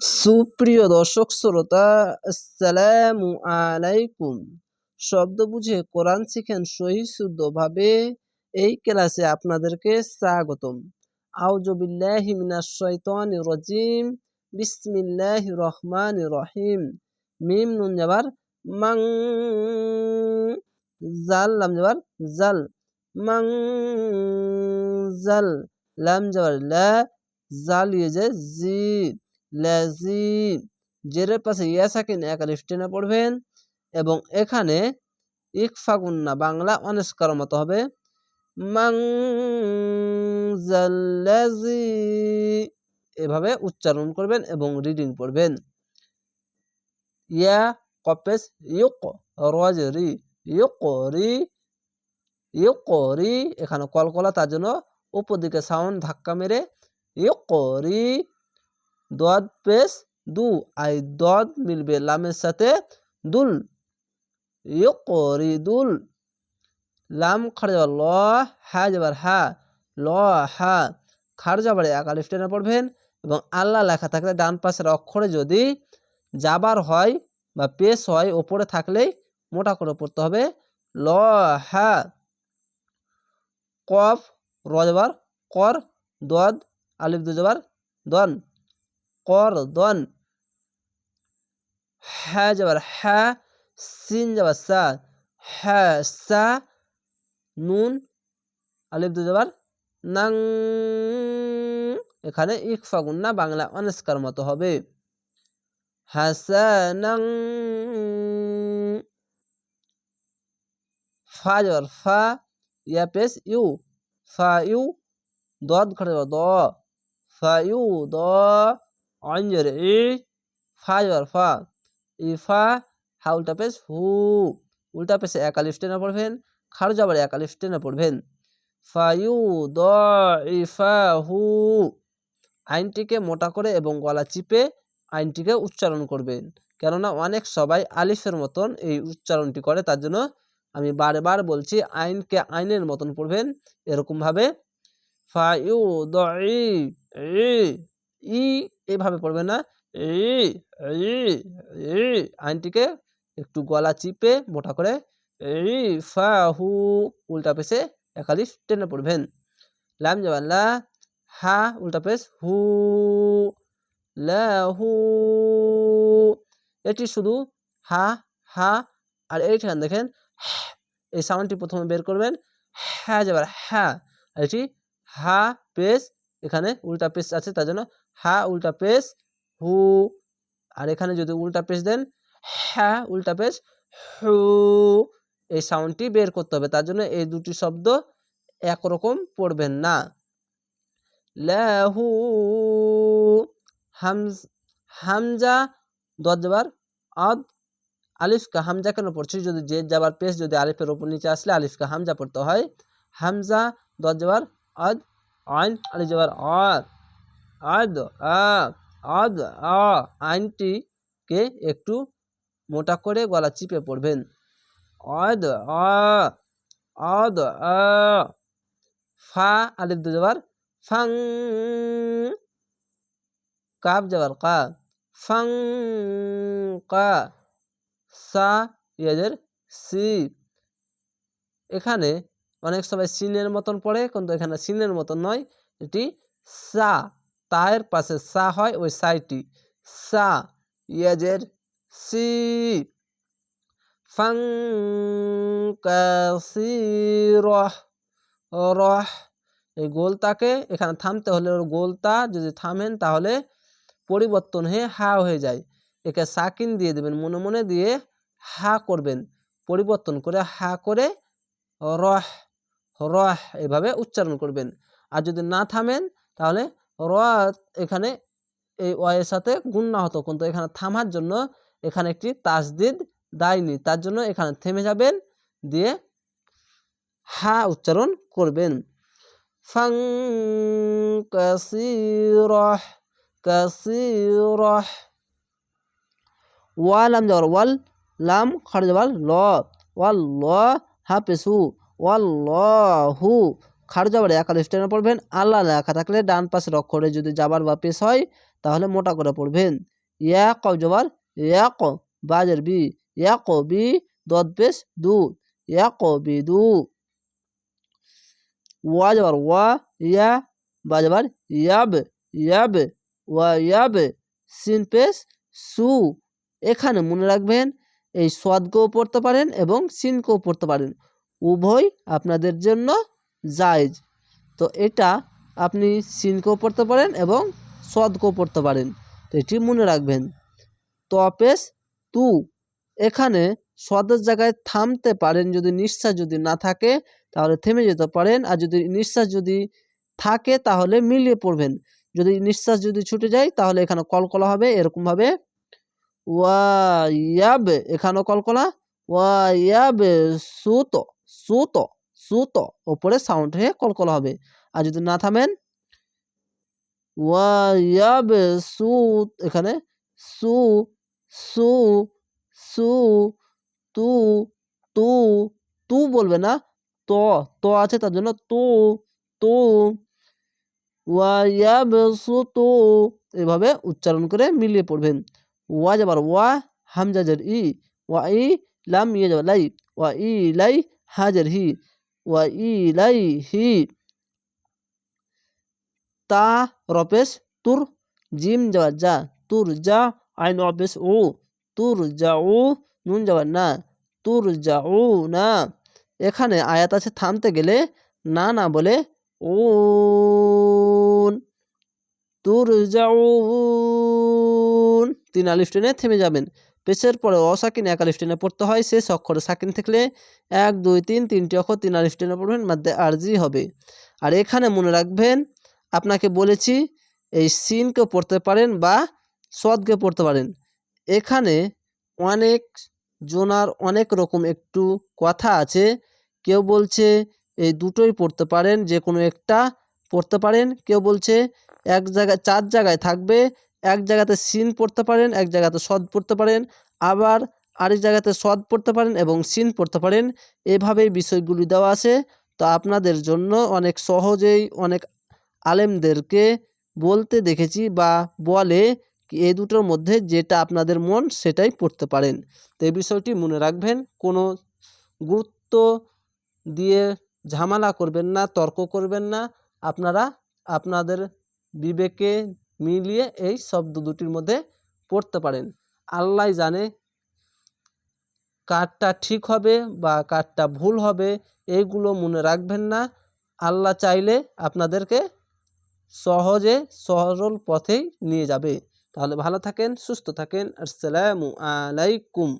সুপ্রিয় দর্শক শ্রোতা, আসসালামু আলাইকুম। শব্দ বুঝে কোরআন শিখেন সহি শুদ্ধভাবে এই ক্লাসে আপনাদেরকে স্বাগতম। আউজবিল্লাহি মিনাশ শাইতানির রাজিম। বিসমিল্লাহির রহমানির রহিম। মিম নুন যাবার মাং, জাল, লাম যাবার জাল। মাং, জাল, লাম যাবার লা, জাল ইয়ে জি লেজি জেরের পাশে ইয়া সাকিন এক আলিফ টেনে পড়বেন এবং এখানে ইকফা গুন্না বাংলা অনেস্কার মতো হবে। মাং জাল্লাজি, এভাবে উচ্চারণ করবেন এবং রিডিং পড়বেন। ইয়া কপেস ইউক রজরি ইউকরি ইউকরি, এখানে কলকলা তার জন্য উপর দিকে সাউন্ড ধাক্কা মেরে, ইউকরি দদ পেশ দু, আই দদ মিলবে লামের সাথে দুল। ইউকরিদুল। লাম খাড় যাবার ল, হা যাবার হা। ল, হা। খাড় যাবার এক আলিফ পড়বেন এবং আল্লাহ লেখা থাকলে ডান পাশের অক্ষরে যদি যাবার হয় বা পেশ হয়, ওপরে থাকলেই মোটা করে পড়তে হবে। ল, হা। কফ, র কর, দদ, আলিফ দু যাবার দন। কর দন হ্যাঁ যাবার হ্যাঁ সিন যাবার সা হ্যাঁ সা নুন আলিফ দু যাবার নাং এখানে ইকফা গুন্না বাংলা অনস্কার মতো হবে। হাসানাং. ফা যাবার ফা, ইয়া পেস ইউ। ফা ইউ, দদ ঘটে দ। ফা ইউ, দ। অঞ্জর ই ফা যাবার ফা ই ফা হা উল্টা পেস হু উল্টা পেসে এক আলিফ টেনে পড়বেন, খাড় যাবার এক আলিফ টেনে পড়বেন। ফা ইউ দ ই ফা হু আইনটিকে মোটা করে এবং গলা চিপে আইনটিকে উচ্চারণ করবেন। কেননা অনেক সবাই আলিফের মতন এই উচ্চারণটি করে, তার জন্য আমি বারবার বলছি আইনকে আইনের মতন পড়বেন এরকমভাবে। ফা ইউ দ ই এভাবে পড়বে না। ই ই আইনটিকে একটু গলা চিপে মোটা করে এই ফা, হু, উল্টা পেশে একালিশ টেনে পড়বেন। লাম যাবেন লা, হা, উল্টা পেশ, হু লাহু এটি শুধু হা হা, আর এইখানে দেখেন এই সাউন্ডটি প্রথমে বের করবেন হ্যাঁ যাবার হ্যাঁ এটি হা পেস এখানে উল্টা পেস আছে, তার জন্য হা, উল্টা পেস হু। আর এখানে যদি উল্টা পেস দেন হ্যাঁ উল্টা পেস হু। এই সাউন্ডটি বের করতে হবে। তার জন্য এই দুটি শব্দ একরকম পড়বেন না। লাহু, হামজ, হামজা যাবার আদ আলিফকা হামজা কেন পড়ছি? যদি জেদ যাবার পেশ যদি আলিফের ওপর নিচে আসলে আলিফকা হামজা পড়তে হয়। হামজা যাবার আদ, আইন আলি যাবার আদ আদ, আ আদ, আ আইনটিকে একটু মোটা করে গলা চিপে পড়বেন। আদ, আ আদ, আ, ফা, আলিফ যাবার ফাং কাব যাবার কা, ফাং, কা, সা, ইয়াদের সি। এখানে অনেক সবাই সিনের মতন পড়ে, কিন্তু এখানে সিনের মতন নয়, এটি সা। তায়ের পাশে সা হয় ওই সাইটি সা, ইয়াজের সি। ফাং রহ রহ। এই গোলতাকে এখানে থামতে হলে ওর গোলতা যদি থামেন তাহলে পরিবর্তন হয়ে হা হয়ে যায়। একে সাকিন দিয়ে দেবেন, মনে মনে দিয়ে হা করবেন। পরিবর্তন করে হা করে রহ রহ এভাবে উচ্চারণ করবেন। আর যদি না থামেন তাহলে এখানে এই ওয়ের সাথে গুন্না হতো। কিন্তু এখানে থামার জন্য এখানে একটি তাসদিদ দায়নি তার জন্য এখানে থেমে যাবেন, দিয়ে হা উচ্চারণ করবেন। ফাং কাসিরহ। কাসিরহ ওয়ালাম যাওয়ার ওয়াল, লাম যাবার ল ওয়াল ল। হা হাফেসু, ওয়াল্লাহু খাড় যাবার একাল স্টেনে পড়বেন। আল্লাহ লেখা থাকলে ডান পাশের অক্ষরে যদি যাবার বা পেশ হয়, তাহলে মোটা করে পড়বেন। কব জবর, ইয়া ক বাজের বি, ইয়া ক বি দদ পেশ দু, ইয়া ক বি দু। ওয়া জবর ওয়া, ইয়া বা জবর ইয়াব ইয়াব, ওয়া ইয়াব, সিন পেশ সু। এখানে মনে রাখবেন, এই সদকেও পড়তে পারেন এবং সিনকেও পড়তে পারেন। উভয় আপনাদের জন্য জায়জ। তো এটা আপনি সিনকেও পড়তে পারেন এবং সদকেও পড়তে পারেন। তো এটি মনে রাখবেন। তপেস তু, এখানে সদের জায়গায় থামতে পারেন যদি নিঃশ্বাস যদি না থাকে, তাহলে থেমে যেতে পারেন। আর যদি নিঃশ্বাস যদি থাকে, তাহলে মিলিয়ে পড়বেন। যদি নিঃশ্বাস যদি ছুটে যায়, তাহলে এখানে কলকলা হবে এরকমভাবে ওয়া ইয়াব, এখানেও কলকলা। ওয়া ইয়াব সুত। সুত সুত ওপরে সাউন্ড হয়ে কলকলা হবে। আর যদি না থামেন ওয়া ইয়াব সু, এখানে সু সু সু, তু তু তু বলবে না, ত ত আছে তার জন্য তু তু ওয়া ইয়াব সু, তু, এভাবে উচ্চারণ করে মিলিয়ে পড়বেন। ওয়া যাবার ওয়া হামজাজের ই ওয়া ই লাম ইয়ে যাবার লাই ওয়া ই লাই হাজের হি। ওয়া ই তা রপেশ তুর জিম যাবার যা তুর যা আইন অপেশ ও তুর যা ও নুন যাওয়ার না তুর যা ও না এখানে আয়াত আছে থামতে গেলে না না বলে ও তুর যাও তিন আলিফ টেনে থেমে যাবেন। পেশের পরে অসাকিন এক আলিফ টেনে পড়তে হয়। শেষ অক্ষরে সাকিন থাকলে এক, দুই, তিন তিনটি অক্ষর তিন আলিফ টেনে পড়বেন মধ্যে আরজি হবে। আর এখানে মনে রাখবেন, আপনাকে বলেছি, এই সিনকে পড়তে পারেন বা সদকে পড়তে পারেন। এখানে অনেক জোনার অনেক রকম একটু কথা আছে। কেউ বলছে, এই দুটোই পড়তে পারেন যে কোনো একটা পড়তে পারেন। কেউ বলছে, এক জায়গায়, চার জায়গায় থাকবে এক জায়গাতে সিন পড়তে পারেন, এক জায়গাতে সদ পড়তে পারেন, আবার আরেক জায়গাতে সদ পড়তে পারেন এবং সিন পড়তে পারেন। এভাবেই বিষয়গুলি দেওয়া আছে। তো আপনাদের জন্য অনেক সহজেই অনেক আলেমদেরকে বলতে দেখেছি বা বলে কি এই দুটোর মধ্যে যেটা আপনাদের মন সেটাই পড়তে পারেন। তো এই বিষয়টি মনে রাখবেন, কোনো গুরুত্ব দিয়ে ঝামেলা করবেন না, তর্ক করবেন না। আপনারা আপনাদের বিবেকে মিলিয়ে এই শব্দ দুটির মধ্যে পড়তে পারেন। আল্লাহ জানে কারটা ঠিক হবে বা কারটা ভুল হবে এইগুলো মনে রাখবেন না। আল্লাহ চাইলে আপনাদেরকে সহজে সরল পথেই নিয়ে যাবে। তাহলে ভালো থাকেন, সুস্থ থাকেন। আসসালামু আলাইকুম।